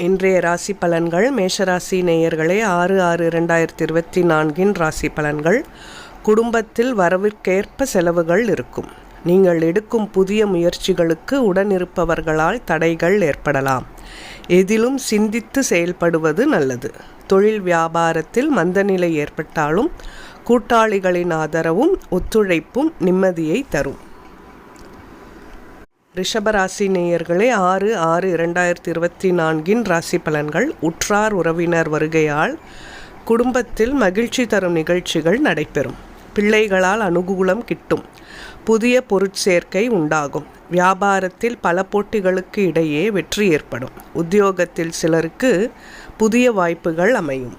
இன்றைய ராசி பலன்கள் மேஷராசி நேயர்களே ஆறு ஆறு ரெண்டாயிரத்தி இருபத்தி நான்கின் ராசி பலன்கள். குடும்பத்தில் வரவிற்கேற்ப செலவுகள் இருக்கும். நீங்கள் எடுக்கும் புதிய முயற்சிகளுக்கு உடனிருப்பவர்களால் தடைகள் ஏற்படலாம். எதிலும் சிந்தித்து செயல்படுவது நல்லது. தொழில் வியாபாரத்தில் மந்தநிலை ஏற்பட்டாலும் கூட்டாளிகளின் ஆதரவும் ஒத்துழைப்பும் நிம்மதியை தரும். ரிஷபராசி நேயர்களே ஆறு ஆறு இரண்டாயிரத்தி இருபத்தி நான்கின் ராசி பலன்கள். உற்றார் உறவினர் வருகையால் குடும்பத்தில் மகிழ்ச்சி தரும் நிகழ்ச்சிகள் நடைபெறும். பிள்ளைகளால் அனுகூலம் கிட்டும். புதிய பொருட்சேர்க்கை உண்டாகும். வியாபாரத்தில் பல போட்டிகளுக்கு இடையே வெற்றி ஏற்படும். உத்தியோகத்தில் சிலருக்கு புதிய வாய்ப்புகள் அமையும்.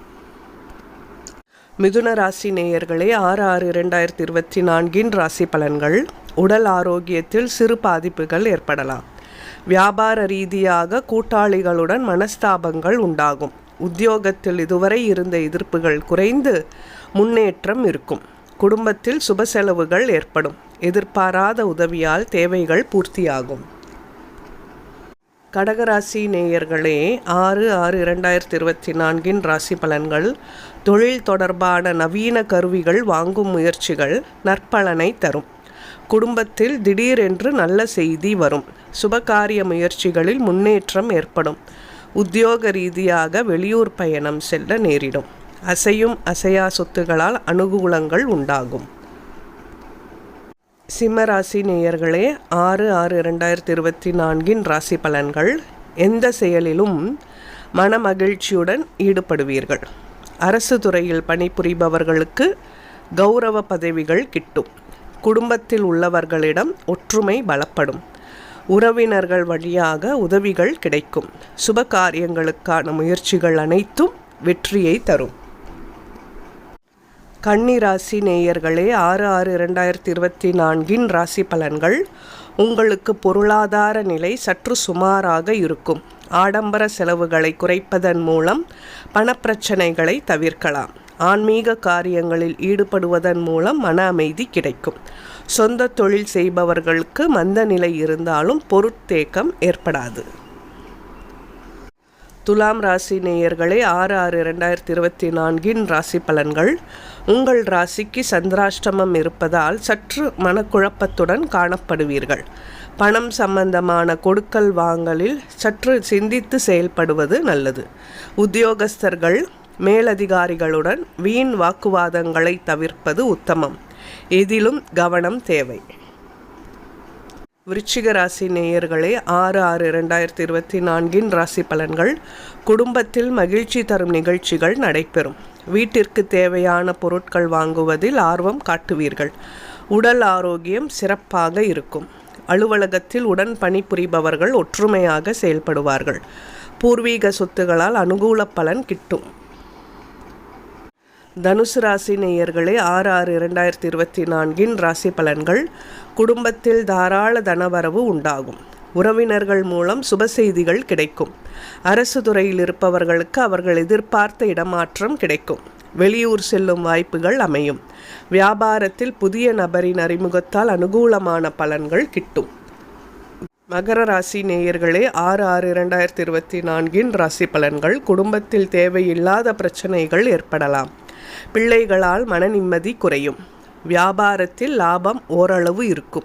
மிதுன ராசி நேயர்களே ஆறு ஆறு இரண்டாயிரத்தி இருபத்தி நான்கின் ராசி பலன்கள். உடல் ஆரோக்கியத்தில் சிறு பாதிப்புகள் ஏற்படலாம். வியாபார ரீதியாக கூட்டாளிகளுடன் மனஸ்தாபங்கள் உண்டாகும். உத்தியோகத்தில் இதுவரை இருந்த எதிர்ப்புகள் குறைந்து முன்னேற்றம் இருக்கும். குடும்பத்தில் சுப செலவுகள் ஏற்படும். எதிர்பாராத உதவியால் தேவைகள் பூர்த்தியாகும். கடகராசி நேயர்களே ஆறு ஆறு இரண்டாயிரத்தி இருபத்தி நான்கின் ராசி பலன்கள். தொழில் தொடர்பான நவீன கருவிகள் வாங்கும் முயற்சிகள் நற்பலனை தரும். குடும்பத்தில் திடீரென்று நல்ல செய்தி வரும். சுபகாரிய முயற்சிகளில் முன்னேற்றம் ஏற்படும். உத்தியோக ரீதியாக வெளியூர் பயணம் செல்ல நேரிடும். அசையும் அசையா சொத்துகளால் அனுகூலங்கள் உண்டாகும். சிம்மராசி நேயர்களே ஆறு ஆறு இரண்டாயிரத்தி இருபத்தி நான்கின் ராசி பலன்கள் எந்த செயலிலும் மனமகிழ்ச்சியுடன் ஈடுபடுவீர்கள். அரசு துறையில் பணிபுரிபவர்களுக்கு கௌரவ பதவிகள் கிட்டும். குடும்பத்தில் உள்ளவர்களிடம் ஒற்றுமை பலப்படும். உறவினர்கள் வழியாக உதவிகள் கிடைக்கும். சுப காரியங்களுக்கான முயற்சிகள் அனைத்தும் வெற்றியை தரும். கன்னிராசி நேயர்களே ஆறு ஆறு இரண்டாயிரத்தி இருபத்தி நான்கின் ராசி பலன்கள் உங்களுக்கு பொருளாதார நிலை சற்று சுமாராக இருக்கும். ஆடம்பர செலவுகளை குறைப்பதன் மூலம் பணப்பிரச்சனைகளை தவிர்க்கலாம். ஆன்மீக காரியங்களில் ஈடுபடுவதன் மூலம் மன அமைதி கிடைக்கும். சொந்த தொழில் செய்பவர்களுக்கு மந்த நிலை இருந்தாலும் பொருட்தேக்கம் ஏற்படாது. துலாம் ராசி நேயர்களே ஆறு ஆறு இரண்டாயிரத்தி இருபத்தி நான்கின் ராசி பலன்கள். உங்கள் ராசிக்கு சந்திராஷ்டமம் இருப்பதால் சற்று மனக்குழப்பத்துடன் காணப்படுவீர்கள். பணம் சம்பந்தமான கொடுக்கல் வாங்கலில் சற்று சிந்தித்து செயல்படுவது நல்லது. உத்தியோகஸ்தர்கள் மேலதிகாரிகளுடன் வீண் வாக்குவாதங்களை தவிர்ப்பது உத்தமம். எதிலும் கவனம் தேவை. விருச்சிக ராசி நேயர்களே ஆறு ஆறு இரண்டாயிரத்தி இருபத்தி நான்கின் ராசி பலன்கள் குடும்பத்தில் மகிழ்ச்சி தரும் நிகழ்ச்சிகள் நடைபெறும். வீட்டிற்கு தேவையான பொருட்கள் வாங்குவதில் ஆர்வம் காட்டுவீர்கள். உடல் ஆரோக்கியம் சிறப்பாக இருக்கும். அலுவலகத்தில் உடன் பணிபுரிபவர்கள் ஒற்றுமையாக செயல்படுவார்கள். பூர்வீக சொத்துகளால் அனுகூல பலன் கிட்டும். தனுசு ராசி நேயர்களே ஆறு ஆறு இரண்டாயிரத்தி இருபத்தி நான்கின் ராசி பலன்கள் குடும்பத்தில் தாராள தனவரவு உண்டாகும். உறவினர்கள் மூலம் சுப செய்திகள் கிடைக்கும். அரசு துறையில் இருப்பவர்களுக்கு அவர்கள் எதிர்பார்த்த இடமாற்றம் கிடைக்கும். வெளியூர் செல்லும் வாய்ப்புகள் அமையும். வியாபாரத்தில் புதிய நபரின் அறிமுகத்தால் அனுகூலமான பலன்கள் கிட்டும். மகர ராசி நேயர்களே ஆறு ஆறு இரண்டாயிரத்தி இருபத்தி நான்கின் ராசி பலன்கள் குடும்பத்தில் தேவையில்லாத பிரச்சனைகள் ஏற்படலாம். பிள்ளைகளால் மன நிம்மதி குறையும். வியாபாரத்தில் லாபம் ஓரளவு இருக்கும்.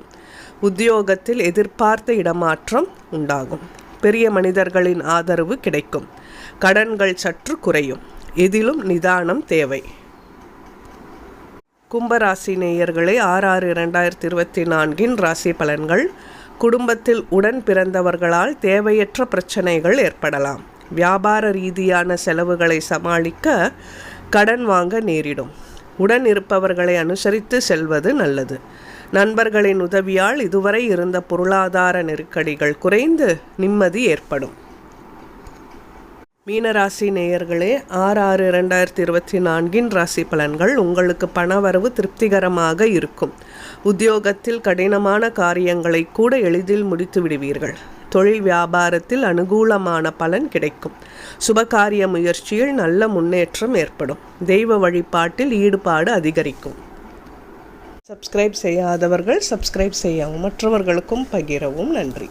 உத்தியோகத்தில் எதிர்பார்த்த இடமாற்றம் உண்டாகும். பெரிய மனிதர்களின் ஆதரவு கிடைக்கும். கடன்கள் சற்று குறையும். எதிலும் நிதானம் தேவை. கும்பராசி நேயர்களே ஆறு ஆறு இரண்டாயிரத்தி இருபத்தி நான்கின் ராசி பலன்கள். குடும்பத்தில் உடன் பிறந்தவர்களால் தேவையற்ற பிரச்சனைகள் ஏற்படலாம். வியாபார ரீதியான செலவுகளை சமாளிக்க கடன் வாங்க நேரிடும். உடன் இருப்பவர்களை அனுசரித்து செல்வது நல்லது. நண்பர்களின் உதவியால் இதுவரை இருந்த பொருளாதார நெருக்கடிகள் குறைந்து நிம்மதி ஏற்படும். மீனராசி நேயர்களே ஆறு ஆறு இரண்டாயிரத்தி இருபத்தி நான்கின் ராசி பலன்கள் உங்களுக்கு பணவரவு திருப்திகரமாக இருக்கும். உத்தியோகத்தில் கடினமான காரியங்களை கூட எளிதில் முடித்து விடுவீர்கள் தொழில் வியாபாரத்தில் அனுகூலமான பலன் கிடைக்கும். சுபகாரிய முயற்சியில் நல்ல முன்னேற்றம் ஏற்படும். தெய்வ வழிபாட்டில் ஈடுபாடு அதிகரிக்கும். சப்ஸ்கிரைப் செய்யாதவர்கள் சப்ஸ்கிரைப் செய்யவும் மற்றவர்களுக்கும் பகிரவும். நன்றி.